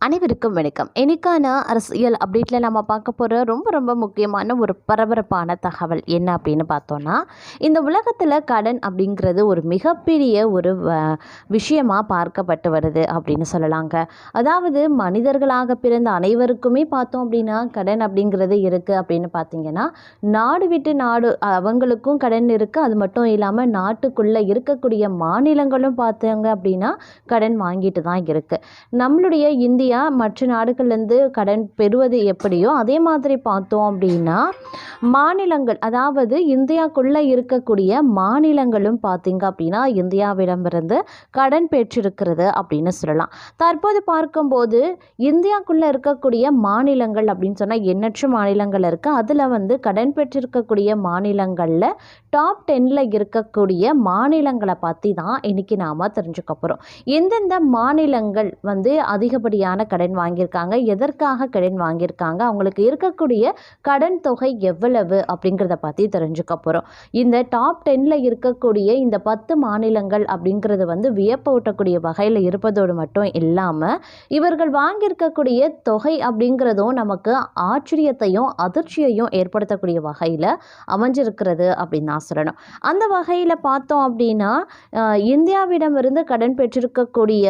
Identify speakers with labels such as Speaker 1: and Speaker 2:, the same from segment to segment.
Speaker 1: அனைவருக்கும் வணக்கம். இன்னைக்கான அரசியல் அப்டேட்டில் நம்ம பார்க்க போகிற ரொம்ப ரொம்ப முக்கியமான ஒரு பரபரப்பான தகவல் என்ன அப்படின்னு பார்த்தோன்னா இந்த உலகத்தில் கடன் அப்படிங்கிறது ஒரு மிகப்பெரிய ஒரு வ- விஷயமா பார்க்கப்பட்டு வருது அப்படின்னு சொல்லலாங்க. அதாவது மனிதர்களாக பிறந்த அனைவருக்குமே பார்த்தோம் அப்படின்னா கடன் அப்படிங்கிறது இருக்குது அப்படின்னு பார்த்தீங்கன்னா நாடு விட்டு நாடு அவங்களுக்கும் கடன் இருக்குது அது மட்டும் இல்லாமல் நாட்டுக்குள்ளே இருக்கக்கூடிய மாநிலங்களும் பார்த்தாங்க அப்படின்னா கடன் வாங்கிட்டு தான் இருக்குது நம்மளுடைய இந்திய மற்ற நாடுகள்லேருந்து கடன் பெறுவது எப்படியோ அதே மாதிரி பார்த்தோம் அப்படின்னா மாநிலங்கள் அதாவது இந்தியாக்குள்ளே இருக்கக்கூடிய மாநிலங்களும் பார்த்திங்க அப்படின்னா இந்தியாவிடமிருந்து கடன் பெற்றிருக்கிறது அப்படின்னு சொல்லலாம். தற்போது பார்க்கும்போது இந்தியாக்குள்ளே இருக்கக்கூடிய மாநிலங்கள் அப்படின்னு சொன்னால் எண்ணற்ற மாநிலங்கள் இருக்குது அதில் வந்து கடன் பெற்றிருக்கக்கூடிய மாநிலங்களில் டாப் டென்னில் இருக்கக்கூடிய மாநிலங்களை பற்றி தான் இன்றைக்கி நாம் தெரிஞ்சுக்க போகிறோம் எந்தெந்த மாநிலங்கள் வந்து அதிகப்படியான கடன் வாங்கியிருக்காங்க. எதற்காக கடன் வாங்கியிருக்காங்க? அவங்களுக்கு இருக்கக்கூடிய கடன் தொகை எவ்வளவு? அப்படிங்கிறத பற்றி தெரிஞ்சுக்க போகிறோம் இந்த டாப் டென்னில் இருக்கக்கூடிய இந்த பத்து மாநிலங்கள் அப்படிங்கிறது வந்து வியப்பூட்டக்கூடிய வகையில் இருப்பதோடு மட்டும் இல்லாமல் இவர்கள் வாங்கியிருக்கக்கூடிய தொகை அப்படிங்கிறதும் நமக்கு ஆச்சரியத்தையும் அதிர்ச்சியையும் ஏற்படுத்தக்கூடிய வகையில் அமைஞ்சிருக்கிறது அப்படின்னு நான் சொல்லணும். அந்த வகையில் பார்த்தோம் அப்படின்னா இந்தியாவிடமிருந்து கடன் பெற்றிருக்கக்கூடிய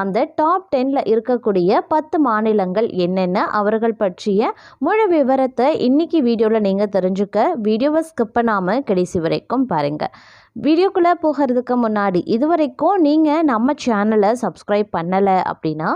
Speaker 1: அந்த டாப் டென்னில் இருக்கக்கூடிய பத்து மாநிலங்கள் என்னென்ன அவர்கள் பற்றிய முழு விவரத்தை இன்னைக்கு வீடியோவில் நீங்கள் தெரிஞ்சுக்க வீடியோவை ஸ்கிப் பண்ணாமல் கடைசி வரைக்கும் பாருங்கள் வீடியோக்குள்ளே போகிறதுக்கு முன்னாடி இது வரைக்கும் நீங்கள் நம்ம சேனலை சப்ஸ்கிரைப் பண்ணலை அப்படின்னா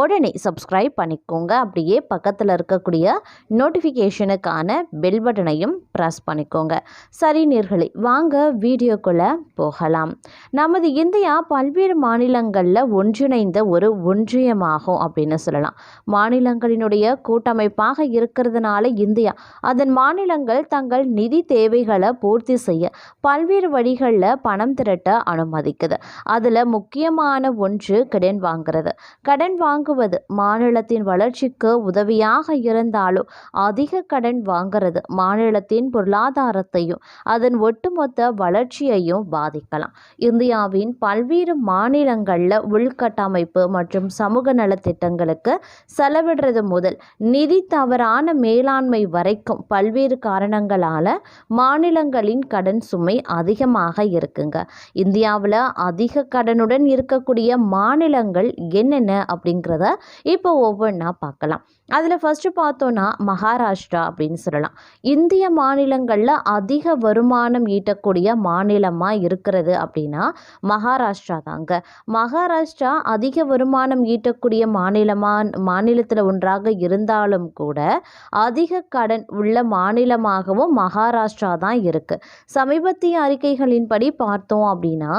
Speaker 1: உடனே சப்ஸ்கிரைப் பண்ணிக்கோங்க. அப்படியே பக்கத்தில் இருக்கக்கூடிய நோட்டிஃபிகேஷனுக்கான பெல் பட்டனையும் ப்ரெஸ் பண்ணிக்கோங்க. சரி நீர்களை வாங்க வீடியோக்குள்ளே போகலாம். நமது இந்தியா பல்வேறு மாநிலங்களில் ஒன்றிணைந்த ஒரு ஒன்றியமாகும் அப்படின்னு சொல்லலாம். மாநிலங்களினுடைய கூட்டமைப்பாக இருக்கிறதுனால இந்தியா அதன் மாநிலங்கள் தங்கள் நிதி தேவைகளை பூர்த்தி செய்ய பல்வேறு வழிகளில் பணம் திரட்ட அனுமதிக்குது. அதில் முக்கியமான ஒன்று கடன் வாங்குறது. கடன் வாங்குவது மாநிலத்தின் வளர்ச்சிக்கு உதவியாக இருந்தாலும் அதிக கடன் வாங்குறது மாநிலத்தின் பொருளாதாரத்தையும் அதன் ஒட்டுமொத்த வளர்ச்சியையும் பாதிக்கலாம். இந்தியாவின் பல்வேறு மாநிலங்களில் உள்கட்டமைப்பு மற்றும் சமூக நலத்திட்டங்களுக்கு செலவிடுறது முதல். நிதி தவறான மேலாண்மை வரைக்கும் பல்வேறு காரணங்களால் மாநிலங்களின் கடன் சுமை அதிகமாக இருக்குங்க. இந்தியாவில் அதிக கடனுடன் இருக்கக்கூடிய மாநிலங்கள் என்னென்ன அப்படிங்கிறத இப்போ ஒவ்வொன்றா பார்க்கலாம். அதில் ஃபஸ்ட்டு பார்த்தோன்னா மகாராஷ்டிரா அப்படின்னு சொல்லலாம். இந்திய மாநிலங்களில் அதிக வருமானம் ஈட்டக்கூடிய மாநிலமாக இருக்கிறது அப்படின்னா மகாராஷ்டிரா தாங்க. மகாராஷ்டிரா அதிக வருமானம் ஈட்டக்கூடிய மாநிலமாக மாநிலத்தில் ஒன்றாக இருந்தாலும் கூட அதிக கடன் உள்ள மாநிலமாகவும் மகாராஷ்டிரா தான் இருக்குது சமீபத்திய அறிக்கைகளின்படி பார்த்தோம் அப்படின்னா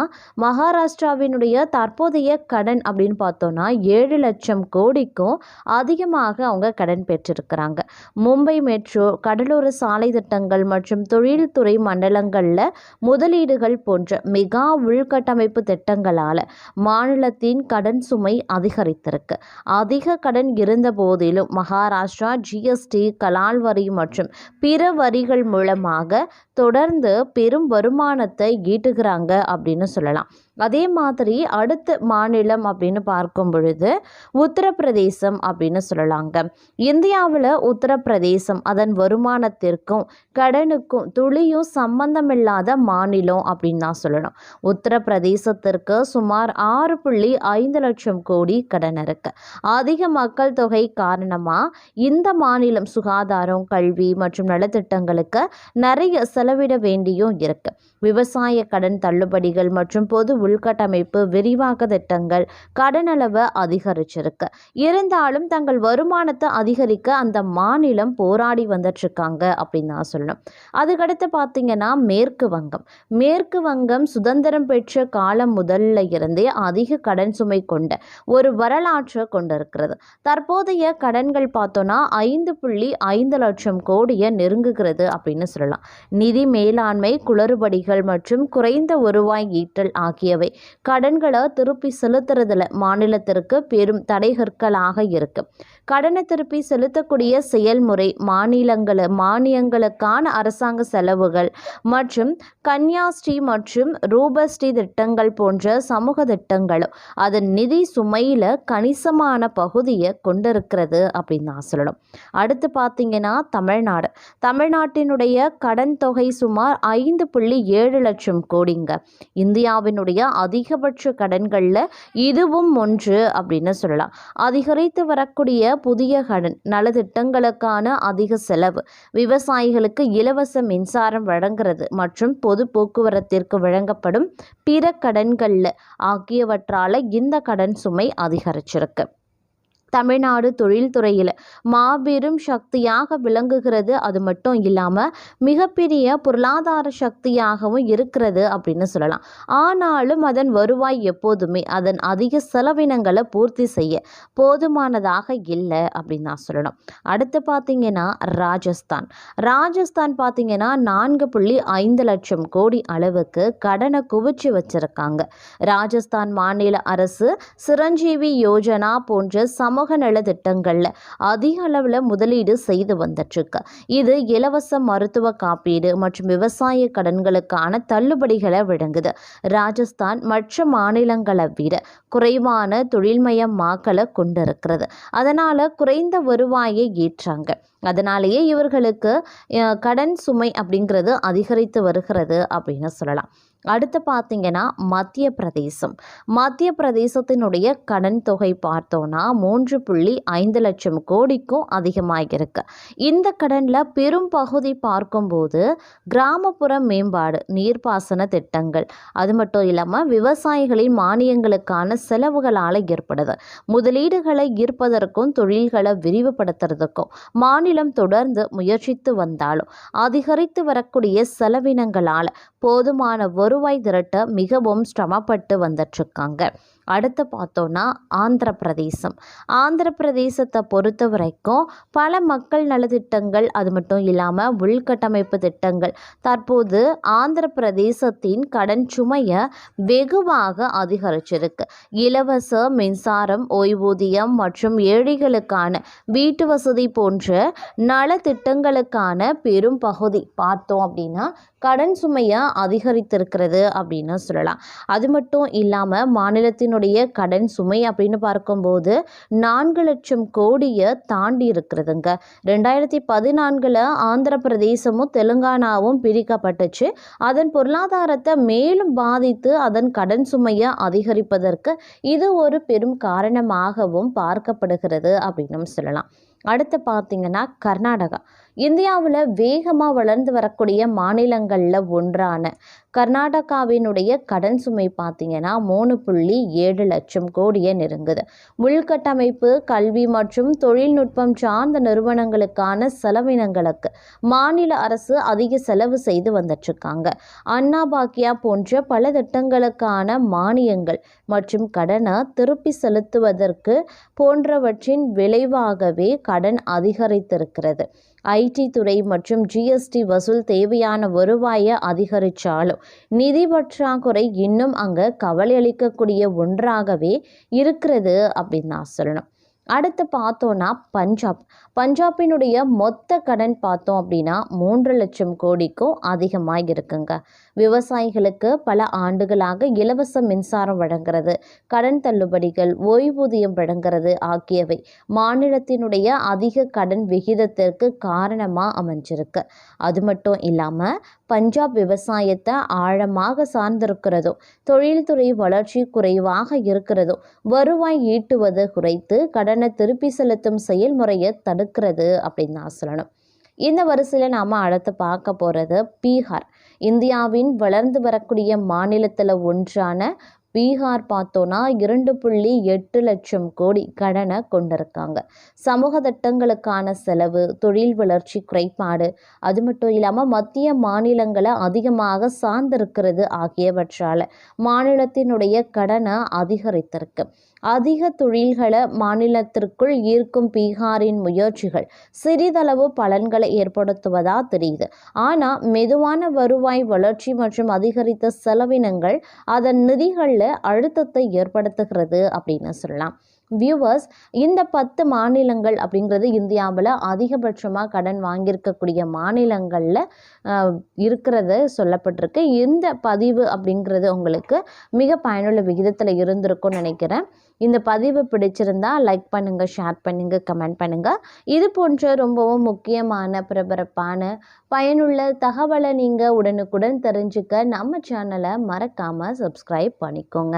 Speaker 1: மகாராஷ்டிராவினுடைய தற்போதைய கடன் அப்படின்னு பார்த்தோன்னா ஏழு லட்சம் கோடிக்கும் அதிகமாக அவங்க கடன் பெற்றிருக்கிறாங்க. மும்பை மெட்ரோ கடலோர சாலை திட்டங்கள் மற்றும் தொழில்துறை மண்டலங்களில் முதலீடுகள் போன்ற மெகா உள்கட்டமைப்பு திட்டங்களால் மாநிலத்தின் கடன் சுமை அதிகரித்திருக்கு. அதிக கடன் இருந்த போதிலும் மகாராஷ்டிரா ஜிஎஸ்டி கலால் வரி மற்றும் பிற வரிகள் மூலமாக தொடர்ந்து பெரும் வருமானத்தை ஈட்டுகிறாங்க அப்படின்னு சொல்லலாம். அதே மாதிரி அடுத்த மாநிலம் அப்படின்னு பார்க்கும் பொழுது உத்தரப்பிரதேசம் அப்படின்னு சொல்லலாங்க. இந்தியாவில் உத்தரப்பிரதேசம் அதன் வருமானத்திற்கும் கடனுக்கும் துளியும் சம்பந்தமில்லாத மாநிலம் அப்படின்னு தான் சொல்லணும். உத்தரப்பிரதேசத்திற்கு சுமார் ஆறு புள்ளி ஐந்து லட்சம் கோடி கடன் இருக்கு. அதிக மக்கள் தொகை காரணமாக இந்த மாநிலம் சுகாதாரம் கல்வி மற்றும் நலத்திட்டங்களுக்கு நிறைய செலவிட வேண்டியும் இருக்கு. விவசாய கடன் தள்ளுபடிகள் மற்றும் பொது உள்கட்டமைப்பு விரிவாக்க திட்டங்கள் கடன் அளவை அதிகரிச்சிருக்கு. இருந்தாலும் தங்கள் வருமானத்தை அதிகரிக்க அந்த மாநிலம் போராடி வந்துட்டுருக்காங்க அப்படின்னு தான் சொல்லணும். அதுக்கடுத்து பார்த்தீங்கன்னா மேற்கு வங்கம். மேற்கு வங்கம் சுதந்திரம் பெற்ற காலம் முதல்ல இருந்தே அதிக கடன் சுமை கொண்ட ஒரு வரலாற்றை கொண்டிருக்கிறது. தற்போதைய கடன்கள் பார்த்தோன்னா ஐந்து புள்ளி ஐந்து லட்சம் கோடியை நெருங்குகிறது அப்படின்னு சொல்லலாம். நிதி மேலாண்மை குளறுபடிகள் மற்றும் குறைந்த வருவாய் ஈட்டல் ஆகிய ஆகியவை கடன்களை திருப்பி செலுத்துறதுல மாநிலத்திற்கு பெரும் தடைகற்களாக இருக்கு. கடனை திருப்பி செலுத்தக்கூடிய செயல்முறை மாநிலங்கள மானியங்களுக்கான அரசாங்க செலவுகள் மற்றும் கன்யாஸ்ரீ மற்றும் ரூபஸ்ரீ திட்டங்கள் போன்ற சமூக திட்டங்களும் அதன் நிதி சுமையில் கணிசமான பகுதியை கொண்டிருக்கிறது அப்படின்னு நான் சொல்லணும். அடுத்து பார்த்தீங்கன்னா தமிழ்நாடு. தமிழ்நாட்டினுடைய கடன் தொகை சுமார் ஐந்து புள்ளி ஏழு லட்சம் கோடிங்க. இந்தியாவினுடைய அதிகபட்ச கடன்களில் இதுவும் ஒன்று அப்படின்னு சொல்லலாம். அதிகரித்து வரக்கூடிய புதிய கடன் நலத்திட்டங்களுக்கான அதிக செலவு. விவசாயிகளுக்கு இலவச மின்சாரம் வழங்குறது மற்றும் பொது போக்குவரத்திற்கு வழங்கப்படும் பிற கடன்களில் ஆகியவற்றால் இந்த கடன் சுமை அதிகரிச்சிருக்கு. தமிழ்நாடு தொழில்துறையில் மாபெரும் சக்தியாக விளங்குகிறது. அது மட்டும் இல்லாமல் மிகப்பெரிய பொருளாதார சக்தியாகவும் இருக்கிறது அப்படின்னு சொல்லலாம். ஆனாலும் அதன் வருவாய் எப்போதுமே அதன் அதிக செலவினங்களை பூர்த்தி செய்ய போதுமானதாக இல்லை அப்படின்னு நான் சொல்லணும். அடுத்து பார்த்தீங்கன்னா ராஜஸ்தான். ராஜஸ்தான் பார்த்தீங்கன்னா நான்கு புள்ளி ஐந்து லட்சம் கோடி அளவுக்கு கடனை குவிச்சு வச்சிருக்காங்க. ராஜஸ்தான் மாநில அரசு சிரஞ்சீவி யோஜனா போன்ற சம சமூக நலத்திட்டங்களில் அதிக அளவில் முதலீடு செய்து வந்துட்டுருக்கு. இது இலவச மருத்துவ காப்பீடு மற்றும் விவசாய கடன்களுக்கான தள்ளுபடிகளை வழங்குது ராஜஸ்தான் மற்ற மாநிலங்களை விட குறைவான தொழில்மயமாக்கலை கொண்டிருக்கிறது. அதனால் குறைந்த வருவாயை ஏற்றாங்க அதனாலேயே இவர்களுக்கு கடன் சுமை அப்படிங்கிறது அதிகரித்து வருகிறது அப்படின்னு சொல்லலாம். அடுத்து பார்த்தீங்கன்னா மத்திய பிரதேசம் மத்திய பிரதேசத்தினுடைய கடன் தொகை பார்த்தோன்னா மூன்று புள்ளி ஐந்து லட்சம் கோடிக்கும் அதிகமாக இருக்கு இந்த கடனில் பெரும் பகுதி பார்க்கும்போது கிராமப்புற மேம்பாடு நீர்ப்பாசன திட்டங்கள் அது மட்டும் இல்லாமல் விவசாயிகளின் மானியங்களுக்கான செலவுகளால் ஏற்படுது. முதலீடுகளை ஈர்ப்பதற்கும் தொழில்களை விரிவுபடுத்துறதுக்கும் மாநிலம் தொடர்ந்து முயற்சித்து வந்தாலும் அதிகரித்து வரக்கூடிய செலவினங்களால் போதுமான வருவாய் திரட்ட மிகவும் சிரமப்பட்டு வந்துட்டுருக்காங்க. அடுத்து பார்த்தோன்னா ஆந்திர பிரதேசம் ஆந்திர பிரதேசத்தை பொறுத்த வரைக்கும் பல மக்கள் நலத்திட்டங்கள் அது மட்டும் இல்லாமல் உள்கட்டமைப்பு திட்டங்கள் தற்போது ஆந்திர பிரதேசத்தின் கடன் சுமையை வெகுவாக அதிகரிச்சிருக்கு. இலவச மின்சாரம் ஓய்வூதியம் மற்றும் ஏழைகளுக்கான வீட்டு வசதி போன்ற நலத்திட்டங்களுக்கான பெரும் பகுதி. பார்த்தோம் அப்படின்னா கடன் சுமையை அதிகரித்திருக்கிறது அப்படின்னு சொல்லலாம். அது மட்டும் இல்லாமல் மாநிலத்தினுடைய கடன் சுமை அப்படின்னு பார்க்கும்போது நான்கு லட்சம் கோடியை தாண்டி இருக்கிறதுங்க. ரெண்டாயிரத்தி பதினான்கில் ஆந்திர பிரதேசமும் தெலுங்கானாவும் பிரிக்கப்பட்டுச்சு. அதன் பொருளாதாரத்தை மேலும் பாதித்து அதன் கடன் சுமையை அதிகரிப்பதற்கு இது ஒரு பெரும் காரணமாகவும் பார்க்கப்படுகிறது அப்படின்னு சொல்லலாம். அடுத்து பார்த்தீங்கன்னா கர்நாடகா. இந்தியாவில் வேகமாக வளர்ந்து வரக்கூடிய மாநிலங்களில் ஒன்றான கர்நாடகாவினுடைய கடன் சுமை பார்த்தீங்கன்னா மூணு புள்ளி ஏழு லட்சம் கோடியை நெருங்குது. உள்கட்டமைப்பு கல்வி மற்றும் தொழில்நுட்பம் சார்ந்த நிறுவனங்களுக்கான செலவினங்களுக்கு மாநில அரசு அதிக செலவு செய்து வந்துட்டுருக்காங்க அண்ணா பாக்கியா போன்ற பல திட்டங்களுக்கான மானியங்கள் மற்றும் கடனை திருப்பி செலுத்துவதற்கு போன்றவற்றின் விளைவாகவே கடன் அதிகரித்திருக்கிறது. ஐடி துறை மற்றும் ஜிஎஸ்டி வசூல் தேவையான வருவாயை அதிகரித்தாலும் நிதி பற்றாக்குறை இன்னும் அங்கே கவலை அளிக்கக்கூடிய ஒன்றாகவே இருக்கிறது அப்படின்னு நான் சொல்லணும். அடுத்து பார்த்தோன்னா பஞ்சாப். பஞ்சாபினுடைய மொத்த கடன் பார்த்தோம் அப்படின்னா மூன்று லட்சம் கோடிக்கும் அதிகமாக இருக்குங்க விவசாயிகளுக்கு பல ஆண்டுகளாக இலவச மின்சாரம் வழங்குறது கடன் தள்ளுபடிகள் ஓய்வூதியம் வழங்குறது ஆகியவை மாநிலத்தினுடைய அதிக கடன் விகிதத்திற்கு காரணமாக அமைஞ்சிருக்கு. அது மட்டும் இல்லாமல் பஞ்சாப் விவசாயத்தை ஆழமாக சார்ந்திருக்கிறதோ தொழில்துறை வளர்ச்சி குறைவாக இருக்கிறதோ வருவாய் ஈட்டுவது குறைத்து கடன் திருப்பி செலுத்தும் செயல்முறையை தடுக்கிறது அப்படின்னு நான் சொல்லணும். இந்த வரிசையில் நாம் அடுத்து பார்க்க போகிறது பீகார். இந்தியாவின் வளர்ந்து வரக்கூடிய மாநிலத்தில் ஒன்றான பீகார் பார்த்தோன்னா இரண்டு புள்ளி எட்டு லட்சம் கோடி கடனை கொண்டிருக்காங்க. சமூக திட்டங்களுக்கான செலவு தொழில் வளர்ச்சி குறைபாடு அது மட்டும் இல்லாமல் மத்திய மாநிலங்களை அதிகமாக சார்ந்திருக்கிறது ஆகியவற்றால் மாநிலத்தினுடைய கடனை அதிகரித்திருக்கு. அதிக தொழில்களை மாநிலத்திற்குள் ஈர்க்கும் பீகாரின் முயற்சிகள் சிறிதளவு பலன்களை ஏற்படுத்துவதா தெரியுது. ஆனால் மெதுவான வருவாய் வளர்ச்சி மற்றும் அதிகரித்த செலவினங்கள் அதன் நிதிகளில் அழுத்தத்தை ஏற்படுத்துகிறது அப்படின்னு சொல்லலாம். வியூவர்ஸ் இந்த பத்து மாநிலங்கள் அப்படிங்கிறது இந்தியாவில் அதிகபட்சமாக கடன் வாங்கியிருக்கக்கூடிய மாநிலங்களில் இருக்கிறது சொல்லப்பட்டிருக்கு. இந்த பதிவு அப்படிங்கிறது உங்களுக்கு மிக பயனுள்ள விகிதத்தில் இருந்திருக்கும்னு நினைக்கிறேன். இந்த பதிவு பிடிச்சிருந்தா லைக் பண்ணுங்கள் ஷேர் பண்ணுங்கள் கமெண்ட் பண்ணுங்கள் இது போன்ற ரொம்பவும் முக்கியமான பிரபரப்பான பயனுள்ள தகவலை நீங்கள் உடனுக்குடன் தெரிஞ்சுக்க நம்ம சேனலை மறக்காமல் சப்ஸ்கிரைப் பண்ணிக்கோங்க.